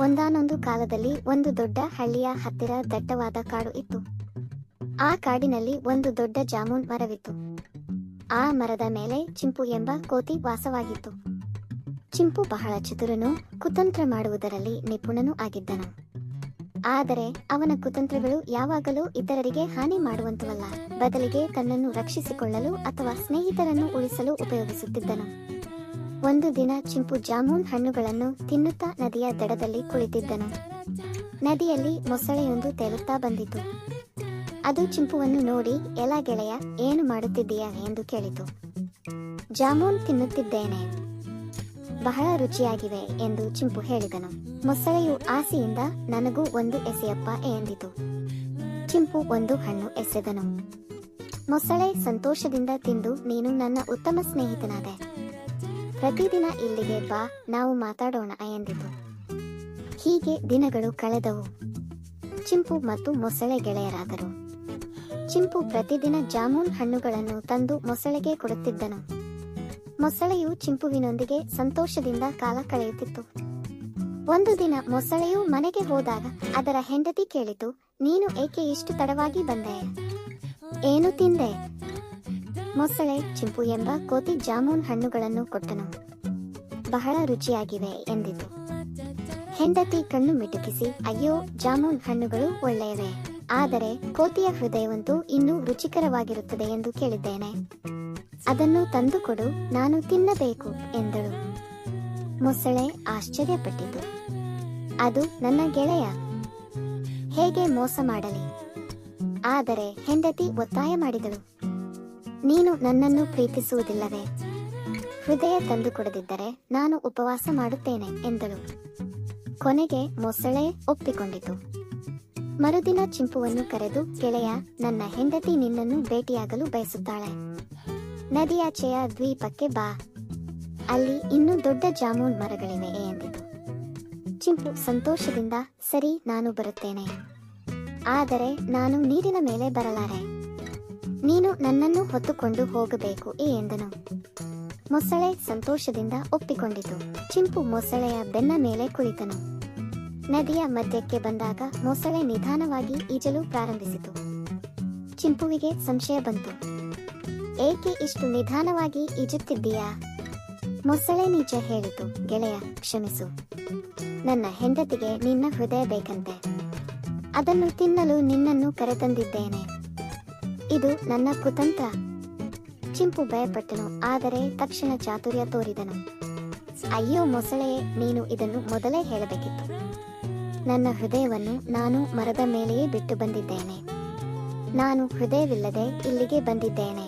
ಒಂದಾನೊಂದು ಕಾಲದಲ್ಲಿ ಒಂದು ದೊಡ್ಡ ಹಳ್ಳಿಯ ಹತ್ತಿರ ದಟ್ಟವಾದ ಕಾಡು ಇತ್ತು. ಆ ಕಾಡಿನಲ್ಲಿ ಒಂದು ದೊಡ್ಡ ಜಾಮೂನ್ ಮರವಿತ್ತು. ಆ ಮರದ ಮೇಲೆ ಚಿಂಪು ಎಂಬ ಕೋತಿ ವಾಸವಾಗಿತ್ತು. ಚಿಂಪು ಬಹಳ ಚತುರನು ಕುತಂತ್ರ ಮಾಡುವುದರಲ್ಲಿ ನಿಪುಣನೂ ಆಗಿದ್ದನು. ಆದರೆ ಅವನ ಕುತಂತ್ರಗಳು ಯಾವಾಗಲೂ ಇತರರಿಗೆ ಹಾನಿ ಮಾಡುವಂತವಲ್ಲ. ಬದಲಿಗೆ ತನ್ನನ್ನು ರಕ್ಷಿಸಿಕೊಳ್ಳಲು ಅಥವಾ ಸ್ನೇಹಿತರನ್ನು ಉಳಿಸಲು ಉಪಯೋಗಿಸುತ್ತಿದ್ದನು. ಒಂದು ದಿನ ಚಿಂಪು ಜಾಮೂನ್ ಹಣ್ಣುಗಳನ್ನು ತಿನ್ನುತ್ತಾ ನದಿಯ ದಡದಲ್ಲಿ ಕುಳಿತಿದ್ದನು. ನದಿಯಲ್ಲಿ ಮೊಸಳೆಯೊಂದು ತೇಲುತ್ತಾ ಬಂದಿತು. ಅದು ಚಿಂಪುವನ್ನು ನೋಡಿ ಎಲ ಗೆಳೆಯ, ಏನು ಮಾಡುತ್ತಿದ್ದೀಯಾ? ಎಂದು ಕೇಳಿತು. ಜಾಮೂನ್ ತಿನ್ನುತ್ತಿದ್ದೇನೆ. ಬಹಳ ರುಚಿಯಾಗಿವೆ, ಎಂದು ಚಿಂಪು ಹೇಳಿದನು. ಮೊಸಳೆಯು ಆಸೆಯಿಂದ, ನನಗೂ ಒಂದು ಎಸೆಯಪ್ಪ, ಎಂದಿತು. ಚಿಂಪು ಒಂದು ಹಣ್ಣು ಎಸೆದನು. ಮೊಸಳೆ ಸಂತೋಷದಿಂದ ತಿಂದು ನೀನು ನನ್ನ ಉತ್ತಮ ಸ್ನೇಹಿತನಾದೆ. ಪ್ರತಿದಿನ ಇಲ್ಲಿಗೆ ಬಾ, ನಾವು ಮಾತಾಡೋಣ ಎಂದಿತು. ಹೀಗೆ ದಿನಗಳು ಕಳೆದವು. ಚಿಂಪು ಮತ್ತು ಮೊಸಳೆ ಗೆಳೆಯರಾದರು. ಚಿಂಪು ಪ್ರತಿದಿನ ಜಾಮೂನ್ ಹಣ್ಣುಗಳನ್ನು ತಂದು ಮೊಸಳೆಗೆ ಕೊಡುತ್ತಿದ್ದನು. ಮೊಸಳೆಯು ಚಿಂಪುವಿನೊಂದಿಗೆ ಸಂತೋಷದಿಂದ ಕಾಲ ಕಳೆಯುತ್ತಿತ್ತು. ಒಂದು ದಿನ ಮೊಸಳೆಯು ಮನೆಗೆ ಹೋದಾಗ ಅದರ ಹೆಂಡತಿ ಕೇಳಿತು, ನೀನು ಏಕೆ ಇಷ್ಟು ತಡವಾಗಿ ಬಂದೆ? ಏನು ತಿಂದೆ? ಮೊಸಳೆ, ಚಿಂಪು ಎಂಬ ಕೋತಿ ಜಾಮೂನ್ ಹಣ್ಣುಗಳನ್ನು ಕೊಟ್ಟನು. ಬಹಳ ರುಚಿಯಾಗಿವೆ ಎಂದಿತು. ಹೆಂಡತಿ ಕಣ್ಣು ಮಿಟುಕಿಸಿ, ಅಯ್ಯೋ, ಜಾಮೂನ್ ಹಣ್ಣುಗಳು ಒಳ್ಳೆಯವೆ. ಆದರೆ ಕೋತಿಯ ಹೃದಯವಂತೂ ಇನ್ನೂ ರುಚಿಕರವಾಗಿರುತ್ತದೆ ಎಂದು ಕೇಳಿದ್ದೇನೆ. ಅದನ್ನು ತಂದುಕೊಡು, ನಾನು ತಿನ್ನಬೇಕು, ಎಂದಳು. ಮೊಸಳೆ ಆಶ್ಚರ್ಯಪಟ್ಟಿತು. ಅದು ನನ್ನ ಗೆಳೆಯ. ಹೇಗೆ ಮೋಸ ಮಾಡಲಿ? ಆದರೆ ಹೆಂಡತಿ ಒತ್ತಾಯ ಮಾಡಿದಳು. ನೀನು ನನ್ನನ್ನು ಪ್ರೀತಿಸುವುದಿಲ್ಲವೇ? ಹೃದಯ ತಂದುಕೊಡದಿದ್ದರೆ ನಾನು ಉಪವಾಸ ಮಾಡುತ್ತೇನೆ, ಎಂದಳು. ಕೊನೆಗೆ ಮೊಸಳೆ ಒಪ್ಪಿಕೊಂಡಿತು. ಮರುದಿನ ಚಿಂಪುವನ್ನು ಕರೆದು, ಗೆಳೆಯ, ನನ್ನ ಹೆಂಡತಿ ನಿನ್ನನ್ನು ಭೇಟಿಯಾಗಲು ಬಯಸುತ್ತಾಳೆ. ನದಿಯಾಚೆಯ ದ್ವೀಪಕ್ಕೆ ಬಾ. ಅಲ್ಲಿ ಇನ್ನೂ ದೊಡ್ಡ ಜಾಮೂನ್ ಮರಗಳಿವೆ, ಎಂದಿತು. ಚಿಂಪು ಸಂತೋಷದಿಂದ, ಸರಿ, ನಾನು ಬರುತ್ತೇನೆ. ಆದರೆ ನಾನು ನೀರಿನ ಮೇಲೆ ಬರಲಾರೆ. ನೀನು ನನ್ನನ್ನು ಹೊತ್ತುಕೊಂಡು ಹೋಗಬೇಕು ಎಂದನು. ಮೊಸಳೆ ಸಂತೋಷದಿಂದ ಒಪ್ಪಿಕೊಂಡಿತು. ಚಿಂಪು ಮೊಸಳೆಯ ಬೆನ್ನ ಮೇಲೆ ಕುಳಿತನು. ನದಿಯ ಮಧ್ಯಕ್ಕೆ ಬಂದಾಗ ಮೊಸಳೆ ನಿಧಾನವಾಗಿ ಈಜಲು ಪ್ರಾರಂಭಿಸಿತು. ಚಿಂಪುವಿಗೆ ಸಂಶಯ ಬಂತು. ಏಕೆ ಇಷ್ಟು ನಿಧಾನವಾಗಿ ಈಜುತ್ತಿದ್ದೀಯಾ? ಮೊಸಳೆ ನಿಜ ಹೇಳಿತು. ಗೆಳೆಯ, ಕ್ಷಮಿಸು. ನನ್ನ ಹೆಂಡತಿಗೆ ನಿನ್ನ ಹೃದಯ ಬೇಕಂತೆ. ಅದನ್ನು ತಿನ್ನಲು ನಿನ್ನನ್ನು ಕರೆತಂದಿದ್ದೇನೆ. ಇದು ನನ್ನ ಕುತಂತ್ರ. ಚಿಂಪು ಭಯಪಟ್ಟನು, ಆದರೆ ತಕ್ಷಣ ಚಾತುರ್ಯ ತೋರಿದನು. ಅಯ್ಯೋ ಮೊಸಳೆಯೇ ನೀನು ಇದನ್ನು ಮೊದಲೇ ಹೇಳಬೇಕಿತ್ತು. ನನ್ನ ಹೃದಯವನ್ನು ನಾನು ಮರದ ಮೇಲೆಯೇ ಬಿಟ್ಟು ಬಂದಿದ್ದೇನೆ. ನಾನು ಹೃದಯವಿಲ್ಲದೆ ಇಲ್ಲಿಗೆ ಬಂದಿದ್ದೇನೆ.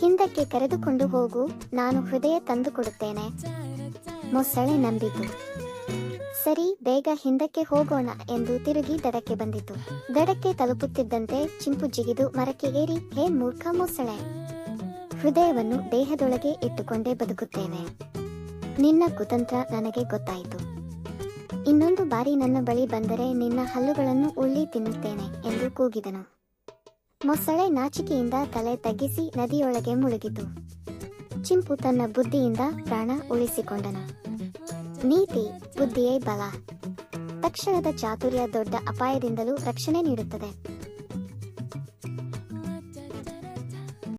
ಹಿಂದಕ್ಕೆ ಕರೆದುಕೊಂಡು ಹೋಗು, ನಾನು ಹೃದಯ ತಂದುಕೊಡುತ್ತೇನೆ. ಮೊಸಳೆ ನಂಬಿತು. ಸರಿ, ಬೇಗ ಹಿಂದಕ್ಕೆ ಹೋಗೋಣ ಎಂದು ತಿರುಗಿ ದಡಕ್ಕೆ ಬಂದಿತು. ದಡಕ್ಕೆ ತಲುಪುತ್ತಿದ್ದಂತೆ ಚಿಂಪು ಜಿಗಿದು ಮರಕ್ಕೆ ಏರಿ, ಹೇ ಮೂರ್ಖ ಮೊಸಳೆ! ಹೃದಯವನ್ನು ದೇಹದೊಳಗೆ ಇಟ್ಟುಕೊಂಡೇ ಬದುಕುತ್ತೇನೆ ನಿನ್ನ ಕುತಂತ್ರ ನನಗೆ ಗೊತ್ತಾಯಿತು. ಇನ್ನೊಂದು ಬಾರಿ ನನ್ನ ಬಳಿ ಬಂದರೆ ನಿನ್ನ ಹಲ್ಲುಗಳನ್ನು ಉಳ್ಳಿ ತಿನ್ನುತ್ತೇನೆ ಎಂದು ಕೂಗಿದನು. ಮೊಸಳೆ ನಾಚಿಕೆಯಿಂದ ತಲೆ ತಗ್ಗಿಸಿ ನದಿಯೊಳಗೆ ಮುಳುಗಿತು. ಚಿಂಪು ತನ್ನ ಬುದ್ಧಿಯಿಂದ ಪ್ರಾಣ ಉಳಿಸಿಕೊಂಡನು. ನೀತಿ ಬುದ್ಧಿಯೇ ಬಲ. ತಕ್ಷಣದ ಚಾತುರ್ಯ ದೊಡ್ಡ ಅಪಾಯದಿಂದಲೂ ರಕ್ಷಣೆ ನೀಡುತ್ತದೆ.